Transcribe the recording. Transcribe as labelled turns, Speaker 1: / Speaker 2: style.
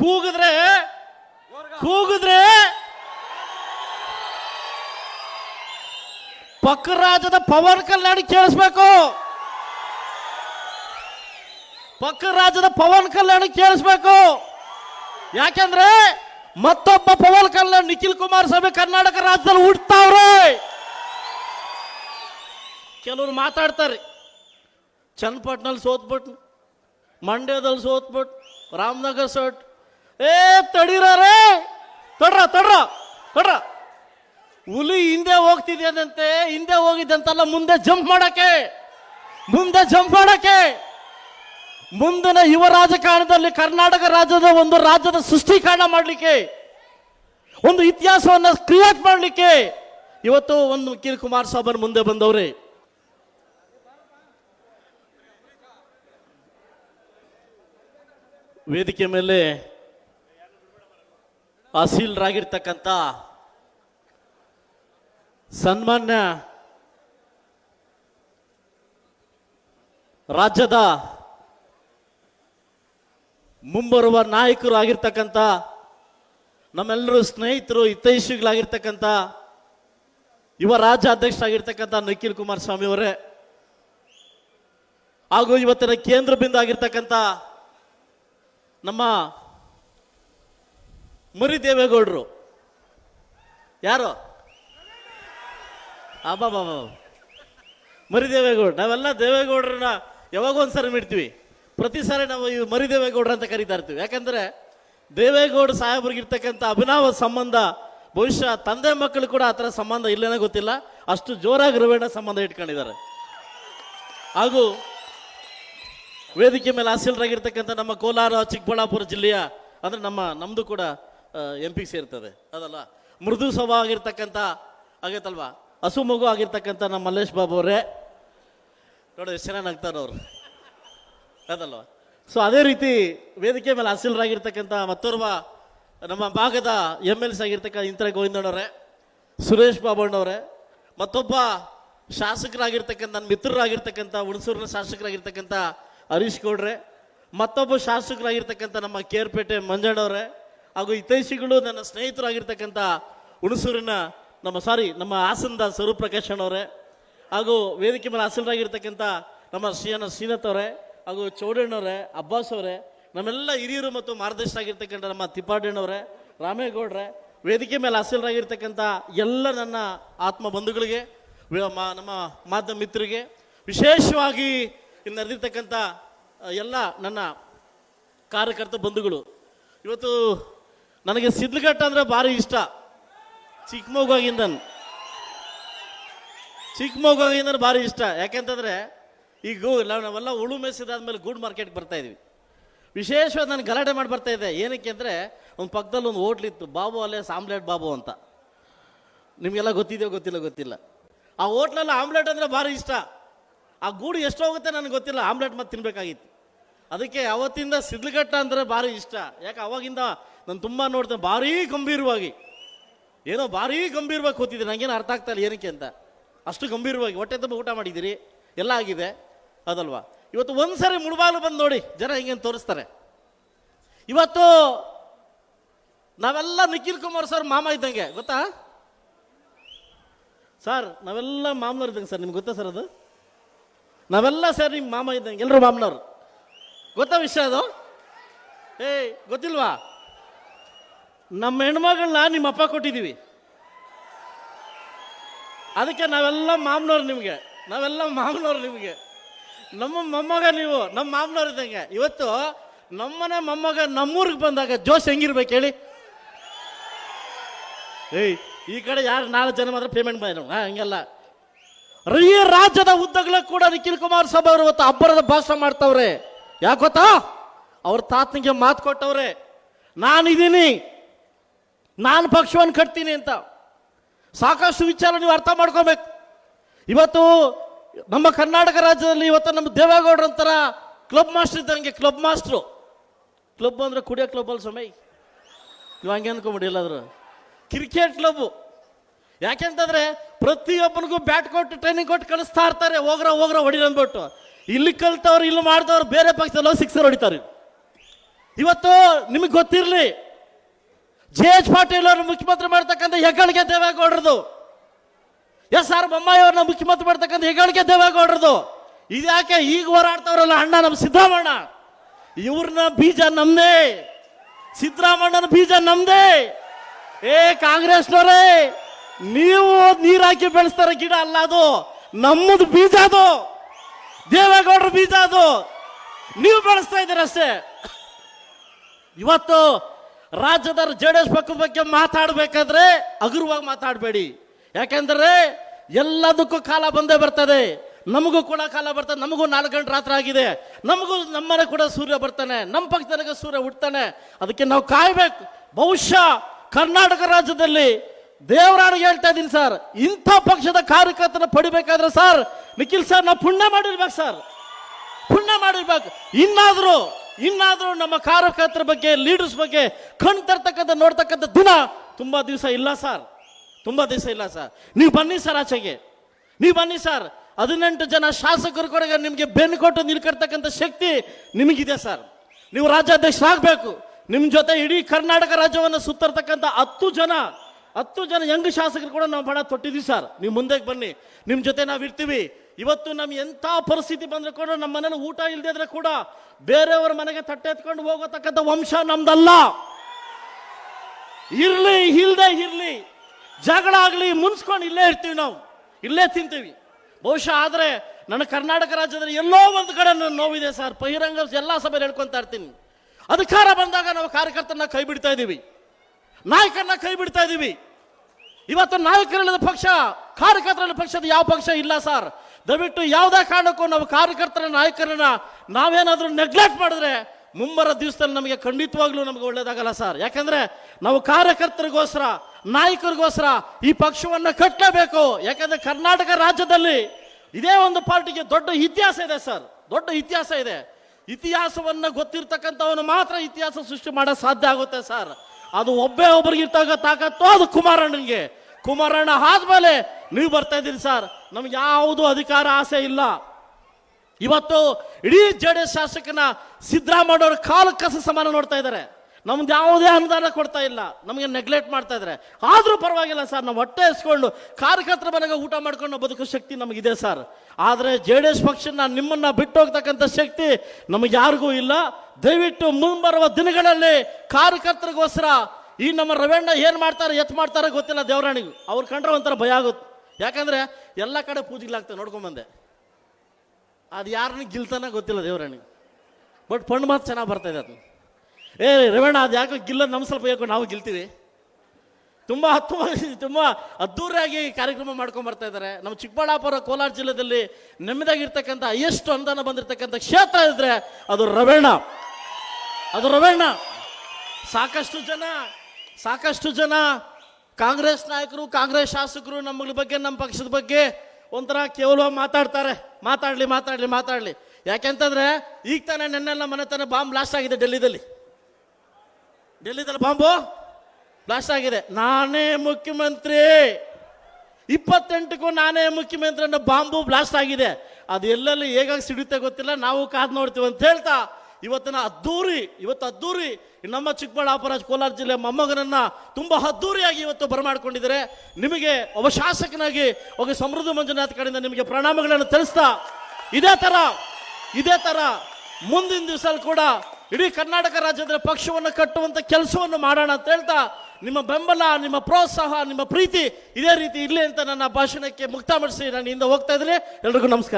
Speaker 1: ಕೂಗಿದ್ರೆ ಕೂಗಿದ್ರೆ ಪಕ್ಕ ರಾಜ್ಯದ ಪವನ್ ಕಲ್ಯಾಣ್ ಕೇಳಿಸ್ಬೇಕು. ಪಕ್ಕ ರಾಜ್ಯದ ಪವನ್ ಕಲ್ಯಾಣ್ ಕೇಳಿಸ್ಬೇಕು. ಯಾಕೆಂದ್ರೆ ಮತ್ತೊಬ್ಬ ಪವನ್ ಕಲ್ಯಾಣ್ ನಿಖಿಲ್ ಕುಮಾರಸ್ವಾಮಿ ಕರ್ನಾಟಕ ರಾಜ್ಯದಲ್ಲಿ ಹುಡ್ತಾವ್ರೆ ಕೆಲವರು ಮಾತಾಡ್ತಾರೆ. ಚನ್ನಪಟ್ಟಣಲ್ಲಿ ಸೋತ್ಬಿಟ್ಟು ಮಂಡ್ಯದಲ್ಲಿ ಸೋತ್ಬಿಟ್ಟು ರಾಮನಗರ್ ಸೋಟ್ ಏ ತಡೀರೇ ತಡ್ರ ತಡ್ರ ತಡ್ರ. ಹುಲಿ ಹಿಂದೆ ಹೋಗ್ತಿದ್ಯದಂತೆ ಹಿಂದೆ ಹೋಗಿದ್ದಂತಲ್ಲ ಮುಂದೆ ಜಂಪ್ ಮಾಡಕ್ಕೆ. ಮುಂದೆ ಜಂಪ್ ಮಾಡಕ್ಕೆ. ಮುಂದಿನ ಯುವ ರಾಜಕಾರಣದಲ್ಲಿ ಕರ್ನಾಟಕ ರಾಜ್ಯದ ಒಂದು ರಾಜ್ಯದ ಸೃಷ್ಟೀಕರಣ ಮಾಡಲಿಕ್ಕೆ, ಒಂದು ಇತಿಹಾಸವನ್ನು ಕ್ರಿಯೇಟ್ ಮಾಡಲಿಕ್ಕೆ ಇವತ್ತು ಒಂದು ಕಿಲ್ ಸಾಬರ್ ಮುಂದೆ ಬಂದವ್ರೆ. ವೇದಿಕೆ ಮೇಲೆ ಅಸೀಲ್ರಾಗಿರ್ತಕ್ಕಂಥ ಸನ್ಮಾನ್ಯ ರಾಜ್ಯದ ಮುಂಬರುವ ನಾಯಕರು ಆಗಿರ್ತಕ್ಕಂಥ ನಮ್ಮೆಲ್ಲರೂ ಸ್ನೇಹಿತರು, ಹಿತೈಷಿಗಳಾಗಿರ್ತಕ್ಕಂಥ, ಯುವ ರಾಜ್ಯಾಧ್ಯಕ್ಷರಾಗಿರ್ತಕ್ಕಂಥ ನಿಖಿಲ್ ಕುಮಾರಸ್ವಾಮಿ ಅವರೇ, ಹಾಗೂ ಇವತ್ತಿನ ಕೇಂದ್ರ ಬಿಂದು ಆಗಿರ್ತಕ್ಕಂಥ ನಮ್ಮ ಮರಿ ದೇವೇಗೌಡರು ಯಾರು? ಅಬ್ಬಾಬಾ ಮರಿ ದೇವೇಗೌಡ ನಾವೆಲ್ಲ ದೇವೇಗೌಡರನ್ನ ಯಾವಾಗೋ ಒಂದ್ಸರಿ ಬಿಡ್ತೀವಿ ಪ್ರತಿ ಸಾರಿ ನಾವು ಮರಿ ದೇವೇಗೌಡರು ಅಂತ ಕರಿತಾ ಇರ್ತೀವಿ. ಯಾಕಂದ್ರೆ ದೇವೇಗೌಡ ಸಾಹೇಬ್ರಿಗಿರ್ತಕ್ಕಂಥ ಅಭಿನವ ಸಂಬಂಧ ಬಹುಶಃ ತಂದೆ ಮಕ್ಕಳು ಕೂಡ ಆ ಥರ ಸಂಬಂಧ ಇಲ್ಲೇನೋ ಗೊತ್ತಿಲ್ಲ. ಅಷ್ಟು ಜೋರಾಗಿ ರವೇಣ ಸಂಬಂಧ ಇಟ್ಕೊಂಡಿದ್ದಾರೆ. ಹಾಗೂ ವೇದಿಕೆ ಮೇಲೆ ಹಾಸಿಲರಾಗಿರ್ತಕ್ಕಂಥ ನಮ್ಮ ಕೋಲಾರ, ಚಿಕ್ಕಬಳ್ಳಾಪುರ ಜಿಲ್ಲೆಯ, ಅಂದ್ರೆ ನಮ್ಮ, ನಮ್ದು ಕೂಡ ಎಂ ಪಿ ಸೇರ್ತದೆ. ಅದಲ್ಲ, ಮೃದು ಸ್ವಭಾವ ಆಗಿರ್ತಕ್ಕಂಥ ಆಗೈತಲ್ವಾ? ಹಸು ಮಗು ಆಗಿರ್ತಕ್ಕಂಥ ನಮ್ಮ ಮಲ್ಲೇಶ್ ಬಾಬು ಅವರೇ. ನೋಡಿ, ಎಷ್ಟು ಚೆನ್ನಾಗಿ ನಗ್ತಾರೆ ಅವರು. ಅದಲ್ವಾ? ಸೊ ಅದೇ ರೀತಿ ವೇದಿಕೆ ಮೇಲೆ ಹಸಿಲರಾಗಿರ್ತಕ್ಕಂಥ ಮತ್ತೋರ್ವ ನಮ್ಮ ಭಾಗದ ಎಂ ಎಲ್ ಸಿ ಆಗಿರ್ತಕ್ಕಂಥ ಇಂತರ ಗೋವಿಂದಣ್ಣವರೇ, ಸುರೇಶ್ ಬಾಬಣ್ಣವರೇ ಮತ್ತೊಬ್ಬ ಶಾಸಕರಾಗಿರ್ತಕ್ಕಂಥ, ನನ್ನ ಮಿತ್ರರಾಗಿರ್ತಕ್ಕಂಥ, ಹುಣಸೂರಿನ ಶಾಸಕರಾಗಿರ್ತಕ್ಕಂಥ ಹರೀಶ್ ಗೌಡ್ರೆ, ಮತ್ತೊಬ್ಬ ಶಾಸಕರಾಗಿರ್ತಕ್ಕಂಥ ನಮ್ಮ ಕೇರ್ಪೇಟೆ ಮಂಜಣ್ಣವರೇ ಹಾಗೂ ಹಿತೈಷಿಗಳು ನನ್ನ ಸ್ನೇಹಿತರಾಗಿರ್ತಕ್ಕಂಥ ಹುಣಸೂರಿನ ನಮ್ಮ ಸಾರಿ, ನಮ್ಮ ಹಾಸನದ ಸ್ವರೂಪ್ರಕಾಶ್ ಅಣ್ಣವರೇ, ಹಾಗೂ ವೇದಿಕೆ ಮೇಲೆ ಹಾಸನರಾಗಿರ್ತಕ್ಕಂಥ ನಮ್ಮ ಶ್ರೀಯನ ಶ್ರೀನಾಥ್ ಅವರೇ, ಹಾಗೂ ಚೌಡಣ್ಣವರೇ ಅಬ್ಬಾಸ್ ಅವರೇ, ನಮ್ಮೆಲ್ಲ ಹಿರಿಯರು ಮತ್ತು ಮಾರ್ಗದರ್ಶಕರಾಗಿರ್ತಕ್ಕಂಥ ನಮ್ಮ ತಿಪ್ಪಾಡಣ್ಣವರೇ ರಾಮೇಗೌಡ್ರೆ, ವೇದಿಕೆ ಮೇಲೆ ಹಾಸನರಾಗಿರ್ತಕ್ಕಂಥ ಎಲ್ಲ ನನ್ನ ಆತ್ಮ ಬಂಧುಗಳಿಗೆ ನಮ್ಮ ಮಾಧ್ಯಮ ಮಿತ್ರರಿಗೆ, ವಿಶೇಷವಾಗಿ ನಡೆದಿರ್ತಕ್ಕಂಥ ಎಲ್ಲ ನನ್ನ ಕಾರ್ಯಕರ್ತ ಬಂಧುಗಳು. ಇವತ್ತು ನನಗೆ ಸಿದ್ಲಘಟ್ಟ ಅಂದರೆ ಭಾರಿ ಇಷ್ಟ. ಚಿಕ್ಕ ಮಗುವಾಗಿಂದ ಚಿಕ್ಕ ಮಗುವಾಗಿಂದ ಭಾರಿ ಇಷ್ಟ. ಯಾಕೆಂತಂದ್ರೆ ಈಗ ಗು- ನಾವು- ನಾವೆಲ್ಲ ಉಳು ಮೇಸಿದಾದ್ಮೇಲೆ ಗೂಡ್ ಮಾರ್ಕೆಟ್ಗೆ ಬರ್ತಾ ಇದೀವಿ. ವಿಶೇಷವಾಗಿ ನಾನು ಗಲಾಟೆ ಮಾಡಿ ಬರ್ತಾ ಇದ್ದೆ ಏನಕ್ಕೆ ಅಂದರೆ, ಒಂದು ಪಕ್ಕದಲ್ಲಿ ಒಂದು ಹೋಟ್ಲಿತ್ತು ಬಾಬು ಅಲ್ಲೇ ಆಮ್ಲೆಟ್ ಬಾಬು ಅಂತ. ನಿಮಗೆಲ್ಲ ಗೊತ್ತಿದೆಯೋ ಗೊತ್ತಿಲ್ಲ ಗೊತ್ತಿಲ್ಲ. ಆ ಹೋಟ್ಲಲ್ಲಿ ಆಮ್ಲೆಟ್ ಅಂದರೆ ಭಾರಿ ಇಷ್ಟ. ಆ ಗೂಡು ಎಷ್ಟು ಹೋಗುತ್ತೆ ನನಗೆ ಗೊತ್ತಿಲ್ಲ. ಆಮ್ಲೆಟ್ ಮತ್ತೆ ತಿನ್ನಬೇಕಾಗಿತ್ತು ಅದಕ್ಕೆ ಅವತ್ತಿಂದ ಸಿದ್ಲಘಟ್ಟ ಅಂದರೆ ಭಾರಿ ಇಷ್ಟ. ಯಾಕೆ, ಅವಾಗಿಂದ ನಾನು ತುಂಬ ನೋಡ್ತೇನೆ, ಭಾರೀ ಗಂಭೀರವಾಗಿ. ಏನೋ ಭಾರೀ ಗಂಭೀರವಾಗಿ ಕೂತಿದ್ದೆ ನನಗೇನು ಅರ್ಥ ಆಗ್ತಾ ಇಲ್ಲ ಏನಕ್ಕೆ ಅಂತ. ಅಷ್ಟು ಗಂಭೀರವಾಗಿ, ಹೊಟ್ಟೆ ತುಂಬ ಊಟ ಮಾಡಿದ್ದೀರಿ, ಎಲ್ಲ ಆಗಿದೆ, ಅದಲ್ವಾ? ಇವತ್ತು ಒಂದ್ಸರಿ ಮುಳುಬಾಲು ಬಂದು ನೋಡಿ, ಜನ ಹಿಂಗೇನು ತೋರಿಸ್ತಾರೆ. ಇವತ್ತು ನಾವೆಲ್ಲ ನಿಖಿಲ್ ಕುಮಾರ್ ಸರ್ ಮಾಮ ಇದ್ದಂಗೆ, ಗೊತ್ತಾ? ಸರ್, ನಾವೆಲ್ಲ ಮಾಮನವ್ರು ಇದ್ದಂಗೆ ಸರ್, ನಿಮ್ಗೆ ಗೊತ್ತಾ ಸರ್ ಅದು? ನಾವೆಲ್ಲ ಸರ್ ನಿಮ್ಮ ಮಾಮ ಇದ್ದಂಗೆ ಎಲ್ಲರೂ ಮಾಮನವ್ರು. ಗೊತ್ತಾ ವಿಷಯ ಅದು? ಏಯ್, ಗೊತ್ತಿಲ್ವಾ? ನಮ್ಮ ಹೆಣ್ಮಗಳನ್ನ ನಿಮ್ಮ ಅಪ್ಪ ಕೊಟ್ಟಿದ್ದೀವಿ. ಅದಕ್ಕೆ ನಾವೆಲ್ಲ ಮಾಮನವ್ರು ನಿಮಗೆ. ನಾವೆಲ್ಲ ಮಾಮನವ್ರು ನಿಮಗೆ. ನಮ್ಮ ಮೊಮ್ಮಗ ನೀವು, ನಮ್ಮ ಮಾಮನವ್ರು ಇದ್ದಂಗೆ. ಇವತ್ತು ನಮ್ಮನೆ ಮೊಮ್ಮಗ ನಮ್ಮೂರಿಗೆ ಬಂದಾಗ ಜೋಶ್ ಹೆಂಗಿರ್ಬೇಕು ಹೇಳಿ? ಏಯ್, ಈ ಕಡೆ ಯಾರು ನಾಲ್ಕು ಜನ ಮಾತ್ರ ಪೇಮೆಂಟ್ ಮಾಡಿ ಹಾಂ, ಹಂಗೆಲ್ಲ. ರೀ, ರಾಜ್ಯದ ಉದ್ದಗಳ ಕೂಡ ನಿಖಿಲ್ ಕುಮಾರ್ ಕುಮಾರಸ್ವಾಮಿ ಅವರು ಇವತ್ತು ಅಬ್ಬರದ ಭಾಷಣ ಮಾಡ್ತಾವ್ರೆ. ಯಾಕೆ ಗೊತ್ತಾ? ಅವ್ರ ತಾತನಿಗೆ ಮಾತು ಕೊಟ್ಟವ್ರೆ. ನಾನಿದ್ದೀನಿ ನಾನು ಪಕ್ಷವನ್ನು ಕಟ್ತೀನಿ ಅಂತ. ಸಾಕಷ್ಟು ವಿಚಾರ ನೀವು ಅರ್ಥ ಮಾಡ್ಕೋಬೇಕು. ಇವತ್ತು ನಮ್ಮ ಕರ್ನಾಟಕ ರಾಜ್ಯದಲ್ಲಿ ಇವತ್ತು ನಮ್ಮ ದೇವೇಗೌಡರ ಒಂಥರ ಕ್ಲಬ್ ಮಾಸ್ಟರ್ ಇದ್ದಂಗೆ ಕ್ಲಬ್ ಮಾಸ್ಟ್ರು ಕ್ಲಬ್ ಅಂದರೆ ಕುಡಿಯೋ ಕ್ಲಬ್ ಅಲ್ಲಿ ಸಮಯ ನೀವು ಹಂಗೆ ಅಂದ್ಕೊಂಬಿಡಿ ಎಲ್ಲಾದರೂ. ಕ್ರಿಕೆಟ್ ಕ್ಲಬ್ ಯಾಕೆಂತಂದರೆ ಪ್ರತಿಯೊಬ್ಬನಿಗೂ ಬ್ಯಾಟ್ ಕೊಟ್ಟು ಟ್ರೈನಿಂಗ್ ಕೊಟ್ಟು ಕಳಿಸ್ತಾ ಇರ್ತಾರೆ, ಹೋಗ್ರ ಹೋಗ್ರ ಹೊಡಿ ಅಂದ್ಬಿಟ್ಟು. ಇಲ್ಲಿ ಕಲ್ತವ್ರು, ಇಲ್ಲಿ ಮಾಡಿದವ್ರು ಬೇರೆ ಪಕ್ಷದಲ್ಲಿ ಸಿಕ್ಸರ್ ಹೊಡಿತಾರೆ. ಇವತ್ತು ನಿಮಗೆ ಗೊತ್ತಿರಲಿ ಜೆ ಎಚ್ ಪಾಟೀಲ್ ಅವರು ಮುಖ್ಯಮಂತ್ರಿ ಮಾಡ್ತಕ್ಕಂಥ ಹೆಗ್ಗಳಿಕೆ ದೇವೇಗೌಡರದು. ಎಸ್ ಆರ್ ಬೊಮ್ಮಾಯಿ ಅವ್ರನ್ನ ಮುಖ್ಯಮಂತ್ರಿ ಮಾಡ್ತಕ್ಕಂಥ ಹೆಗ್ಗಳಿಕೆ ದೇವೇಗೌಡರದು. ಇದ್ಯಾಕೆ ಈಗ ಹೋರಾಡ್ತವ್ರಲ್ಲ ಅಣ್ಣ ನಮ್ಮ ಸಿದ್ದರಾಮಣ್ಣ ಇವ್ರನ್ನ ಬೀಜ ನಮ್ದೇ. ಸಿದ್ದರಾಮಣ್ಣನ ಬೀಜ ನಮ್ದೇ. ಏ, ಕಾಂಗ್ರೆಸ್ನವರೇ, ನೀವು ನೀರ್ ಹಾಕಿ ಬೆಳೆಸ್ತಾರ ಗಿಡ ಅಲ್ಲ ಅದು. ನಮ್ಮದು ಬೀಜ ಅದು. ದೇವೇಗೌಡರ ಬೀಜ ಅದು. ನೀವು ಬೆಳೆಸ್ತಾ ಇದ್ದೀರ ಅಷ್ಟೇ. ಇವತ್ತು ರಾಜ್ಯದ ಜೆ ಡಿ ಎಸ್ ಪಕ್ಷದ ಬಗ್ಗೆ ಮಾತಾಡಬೇಕಾದ್ರೆ ಹಗುರವಾಗಿ ಮಾತಾಡಬೇಡಿ. ಯಾಕೆಂದ್ರೆ ಎಲ್ಲದಕ್ಕೂ ಕಾಲ ಬಂದೇ ಬರ್ತದೆ. ನಮಗೂ ಕೂಡ ಕಾಲ ಬರ್ತದೆ. ನಮಗೂ ನಾಲ್ಕು ಗಂಟೆ ರಾತ್ರಿ ಆಗಿದೆ. ನಮಗೂ ನಮ್ಮನೆ ಕೂಡ ಸೂರ್ಯ ಬರ್ತಾನೆ. ನಮ್ಮ ಪಕ್ಕದನಿಗೆ ಸೂರ್ಯ ಹುಡ್ತಾನೆ ಅದಕ್ಕೆ ನಾವು ಕಾಯ್ಬೇಕು. ಬಹುಶಃ ಕರ್ನಾಟಕ ರಾಜ್ಯದಲ್ಲಿ ದೇವರಾಣಿಗೆ ಹೇಳ್ತಾ ಇದ್ದೀನಿ ಸರ್. ಇಂಥ ಪಕ್ಷದ ಕಾರ್ಯಕರ್ತನ ಪಡಿಬೇಕಾದ್ರೆ ಸರ್, ನಿಖಿಲ್ ಸರ್, ನಾವು ಪುಣ್ಯ ಮಾಡಿರ್ಬೇಕು ಸರ್. ಪುಣ್ಯ ಮಾಡಿರ್ಬೇಕು. ಇನ್ನಾದ್ರೂ ಇನ್ನಾದ್ರೂ ನಮ್ಮ ಕಾರ್ಯಕರ್ತರ ಬಗ್ಗೆ ಲೀಡರ್ಸ್ ಬಗ್ಗೆ ಕಣ್ ತರ್ತಕ್ಕಂಥ, ನೋಡ್ತಕ್ಕಂಥ ದಿನ ತುಂಬ ದಿವಸ ಇಲ್ಲ ಸರ್. ತುಂಬ ದಿವಸ ಇಲ್ಲ ಸರ್. ನೀವು ಬನ್ನಿ ಸರ್ ಆಚೆಗೆ. ನೀವು ಬನ್ನಿ ಸರ್. ಹದಿನೆಂಟು ಜನ ಶಾಸಕರು ಕೂಡ ನಿಮಗೆ ಬೆನ್ನು ಕೊಟ್ಟು ನಿಲ್ಕರ್ತಕ್ಕಂಥ ಶಕ್ತಿ ನಿಮಗಿದೆ ಸರ್. ನೀವು ರಾಜ್ಯಾಧ್ಯಕ್ಷರಾಗಬೇಕು ನಿಮ್ಮ ಜೊತೆ ಇಡೀ ಕರ್ನಾಟಕ ರಾಜ್ಯವನ್ನು ಸುತ್ತರ್ತಕ್ಕಂಥ ಹತ್ತು ಜನ ಹತ್ತು ಜನ ಯಂಗ್ ಶಾಸಕರು ಕೂಡ ನಾವು ಬಹಳ ತೊಟ್ಟಿದ್ದೀವಿ ಸರ್. ನೀವು ಮುಂದೆ ಬನ್ನಿ. ನಿಮ್ಮ ಜೊತೆ ನಾವು ಇರ್ತೀವಿ. ಇವತ್ತು ನಮ್ ಎಂಥ ಪರಿಸ್ಥಿತಿ ಬಂದ್ರೆ ಕೂಡ ನಮ್ಮ ಮನೇಲಿ ಊಟ ಇಲ್ಲದೆ ಇದ್ರೆ ಕೂಡ ಬೇರೆಯವರ ಮನೆಗೆ ತಟ್ಟೆ ಎತ್ಕೊಂಡು ಹೋಗತಕ್ಕಂಥ ವಂಶ ನಮ್ದಲ್ಲ. ಇರ್ಲಿ, ಇಲ್ದೆ ಇರ್ಲಿ, ಜಗಳ ಆಗ್ಲಿ, ಮುನ್ಸ್ಕೊಂಡು ಇಲ್ಲೇ ಇರ್ತೀವಿ ನಾವು. ಇಲ್ಲೇ ತಿಂತೀವಿ. ಬಹುಶಃ ಆದ್ರೆ ನನ್ನ ಕರ್ನಾಟಕ ರಾಜ್ಯದಲ್ಲಿ ಎಲ್ಲೋ ಒಂದು ಕಡೆ ನನ್ನ ನೋವಿದೆ ಸರ್. ಬಹಿರಂಗ ಎಲ್ಲ ಸಭೆ ಹೇಳ್ಕೊತಾ ಇರ್ತೀನಿ. ಅಧಿಕಾರ ಬಂದಾಗ ನಾವು ಕಾರ್ಯಕರ್ತರನ್ನ ಕೈ ಬಿಡ್ತಾ ಇದ್ದೀವಿ ನಾಯಕರನ್ನ ಕೈ ಬಿಡ್ತಾ ಇದ್ದೀವಿ ಇವತ್ತು ನಾಯಕರಿಲ್ಲದ ಪಕ್ಷ ಕಾರ್ಯಕರ್ತರಲ್ಲಿ ಪಕ್ಷದ ಯಾವ ಪಕ್ಷ ಇಲ್ಲ ಸರ್. ದಯವಿಟ್ಟು ಯಾವುದೇ ಕಾರಣಕ್ಕೂ ನಾವು ಕಾರ್ಯಕರ್ತರ ನಾಯಕರನ್ನ ನಾವೇನಾದರೂ ನೆಗ್ಲೆಕ್ಟ್ ಮಾಡಿದ್ರೆ ಮುಂಬರ ದಿವಸದಲ್ಲಿ ನಮಗೆ ಖಂಡಿತವಾಗ್ಲೂ ನಮಗೆ ಒಳ್ಳೇದಾಗಲ್ಲ ಸರ್ ಯಾಕಂದ್ರೆ ನಾವು ಕಾರ್ಯಕರ್ತರಿಗೋಸ್ಕರ, ನಾಯಕರಿಗೋಸ್ಕರ ಈ ಪಕ್ಷವನ್ನು ಕಟ್ಟಲೇಬೇಕು. ಯಾಕಂದ್ರೆ ಕರ್ನಾಟಕ ರಾಜ್ಯದಲ್ಲಿ ಇದೇ ಒಂದು ಪಾರ್ಟಿಗೆ ದೊಡ್ಡ ಇತಿಹಾಸ ಇದೆ ಸರ್ ದೊಡ್ಡ ಇತಿಹಾಸ ಇದೆ. ಇತಿಹಾಸವನ್ನು ಗೊತ್ತಿರ್ತಕ್ಕಂಥವನು ಮಾತ್ರ ಇತಿಹಾಸ ಸೃಷ್ಟಿ ಮಾಡೋಕ್ಕೆ ಸಾಧ್ಯ ಆಗುತ್ತೆ ಸರ್ ಅದು ಒಬ್ಬೇ ಒಬ್ಬರಿಗೆ ಇರ್ತಾಗ ತಾಕತ್ತು, ಅದು ಕುಮಾರಣ್ಣನಿಗೆ. ಕುಮಾರಣ್ಣ ಆದ್ಮೇಲೆ ನೀವು ಬರ್ತಾ ಇದ್ದೀರಿ ಸರ್. ನಮ್ಗೆ ಯಾವುದು ಅಧಿಕಾರ ಆಸೆ ಇಲ್ಲ. ಇವತ್ತು ಇಡೀ ಜೆ ಡಿ ಎಸ್ ಶಾಸಕನ ಸಿದ್ದರಾಮಯ್ಯವ್ರ ಕಾಲು ಕಸ ಸಮಾನ ನೋಡ್ತಾ ಇದ್ದಾರೆ. ನಮ್ದು ಯಾವುದೇ ಅನುದಾನ ಕೊಡ್ತಾ ಇಲ್ಲ. ನಮಗೆ ನೆಗ್ಲೆಕ್ಟ್ ಮಾಡ್ತಾ ಇದ್ದಾರೆ. ಆದ್ರೂ ಪರವಾಗಿಲ್ಲ ಸರ್, ನಾವು ಹೊಟ್ಟೆ ಇಸ್ಕೊಂಡು ಕಾರ್ಯಕರ್ತರ ಮನೆಗೆ ಊಟ ಮಾಡ್ಕೊಂಡು ಬದುಕು ಶಕ್ತಿ ನಮಗಿದೆ ಸರ್. ಆದರೆ ಜೆ ಡಿ ಎಸ್ ಪಕ್ಷನ ನಿಮ್ಮನ್ನ ಬಿಟ್ಟು ಹೋಗ್ತಕ್ಕಂಥ ಶಕ್ತಿ ನಮಗೆ ಯಾರಿಗೂ ಇಲ್ಲ. ದಯವಿಟ್ಟು ಮುಂಬರುವ ದಿನಗಳಲ್ಲಿ ಕಾರ್ಯಕರ್ತರಿಗೋಸ್ಕರ ಈ ನಮ್ಮ ರವಣ್ಣ ಏನು ಮಾಡ್ತಾರೆ, ಎತ್ ಮಾಡ್ತಾರೆ ಗೊತ್ತಿಲ್ಲ ದೇವರಾಣಿಗೂ. ಅವ್ರು ಕಂಡ್ರೆ ಒಂಥರ ಭಯ ಆಗುತ್ತೆ. ಯಾಕಂದರೆ ಎಲ್ಲ ಕಡೆ ಪೂಜೆಗಳಾಗ್ತವೆ ನೋಡ್ಕೊಂಬಂದೆ ಅದು ಯಾರನ್ನ ಗಿಲ್ತಾನ ಗೊತ್ತಿಲ್ಲ ದೇವರಾಣಿ ಬಟ್ ಪಣ್ಣು ಮಾತು ಚೆನ್ನಾಗಿ ಬರ್ತಾ ಇದೆ ಅದು. ಏ, ರವಣ್ಣ, ಅದು ಯಾಕೋ ಗಿಲ್ಲ ನಮ್ಮ ಸ್ವಲ್ಪ ಯಾಕೋ ನಾವು ಗಿಲ್ತೀವಿ. ತುಂಬ ಹತ್ತು ತುಂಬ ಅದ್ದೂರಿಯಾಗಿ ಕಾರ್ಯಕ್ರಮ ಮಾಡ್ಕೊಂಡು ಬರ್ತಾ ಇದ್ದಾರೆ ನಮ್ಮ ಚಿಕ್ಕಬಳ್ಳಾಪುರ ಕೋಲಾರ ಜಿಲ್ಲೆಯಲ್ಲಿ ನೆಮ್ಮದಿಯಾಗಿರ್ತಕ್ಕಂಥ ಎಷ್ಟು ಅನುದಾನ ಬಂದಿರತಕ್ಕಂಥ ಕ್ಷೇತ್ರ ಇದ್ರೆ ಅದು ರವಣ್ಣ. ಅದು ರವಣ್ಣ. ಸಾಕಷ್ಟು ಜನ ಸಾಕಷ್ಟು ಜನ ಕಾಂಗ್ರೆಸ್ ನಾಯಕರು, ಕಾಂಗ್ರೆಸ್ ಶಾಸಕರು ನಮ್ಮ ಬಗ್ಗೆ, ನಮ್ಮ ಪಕ್ಷದ ಬಗ್ಗೆ ಒಂಥರ ಕೇವಲ ಮಾತಾಡ್ತಾರೆ. ಮಾತಾಡಲಿ ಮಾತಾಡಲಿ ಮಾತಾಡಲಿ. ಯಾಕೆಂತಂದ್ರೆ ಈಗ ತಾನೇ ನೆನ್ನೆಲ್ಲ ಮನೆ ತಾನೇ ಬಾಂಬ್ ಬ್ಲಾಸ್ಟ್ ಆಗಿದೆ ಡೆಲ್ಲಿದಲ್ಲಿ. ಡೆಲ್ಲಿದಲ್ಲಿ ಬಾಂಬು ಬ್ಲಾಸ್ಟ್ ಆಗಿದೆ. ನಾನೇ ಮುಖ್ಯಮಂತ್ರಿ. ಇಪ್ಪತ್ತೆಂಟಕ್ಕೂ ನಾನೇ ಮುಖ್ಯಮಂತ್ರಿ ಅನ್ನೋ ಬಾಂಬು ಬ್ಲಾಸ್ಟ್ ಆಗಿದೆ. ಅದು ಎಲ್ಲೆಲ್ಲಿ ಹೇಗಾಗಿ ಸಿಡುತ್ತೆ ಗೊತ್ತಿಲ್ಲ. ನಾವು ಕಾದು ನೋಡ್ತೀವಿ ಅಂತ ಹೇಳ್ತಾ ಇವತ್ತಿನ ಅದ್ದೂರಿ, ಇವತ್ತು ಅದ್ದೂರಿ. ನಮ್ಮ ಚಿಕ್ಕಬಳ್ಳಾಪುರ, ಕೋಲಾರ ಜಿಲ್ಲೆ ಮೊಮ್ಮಗನನ್ನ ತುಂಬಾ ಅದ್ದೂರಿಯಾಗಿ ಇವತ್ತು ಬರಮಾಡಿಕೊಂಡಿದ್ದಾರೆ. ನಿಮಗೆ ಒಬ್ಬ ಶಾಸಕನಾಗಿ ಒಬ್ಬ ಸಮೃದ್ಧ ಮಂಜುನಾಥ್ ಕಡೆಯಿಂದ ನಿಮಗೆ ಪ್ರಣಾಮಗಳನ್ನು ತಿಳಿಸ್ತಾ ಇದೇ ತರ ಇದೇ ತರ ಮುಂದಿನ ದಿವಸ ಕೂಡ ಇಡೀ ಕರ್ನಾಟಕ ರಾಜ್ಯದ ಪಕ್ಷವನ್ನು ಕಟ್ಟುವಂತ ಕೆಲಸವನ್ನು ಮಾಡೋಣ ಅಂತ ಹೇಳ್ತಾ ನಿಮ್ಮ ಬೆಂಬಲ, ನಿಮ್ಮ ಪ್ರೋತ್ಸಾಹ, ನಿಮ್ಮ ಪ್ರೀತಿ ಇದೇ ರೀತಿ ಇರಲಿ ಅಂತ ನನ್ನ ಭಾಷಣಕ್ಕೆ ಮುಕ್ತಾಮಡಿಸಿ ನಾನು ಹಿಂದೆ ಹೋಗ್ತಾ ಇದ್ದೀನಿ. ಎಲ್ರಿಗೂ ನಮಸ್ಕಾರ.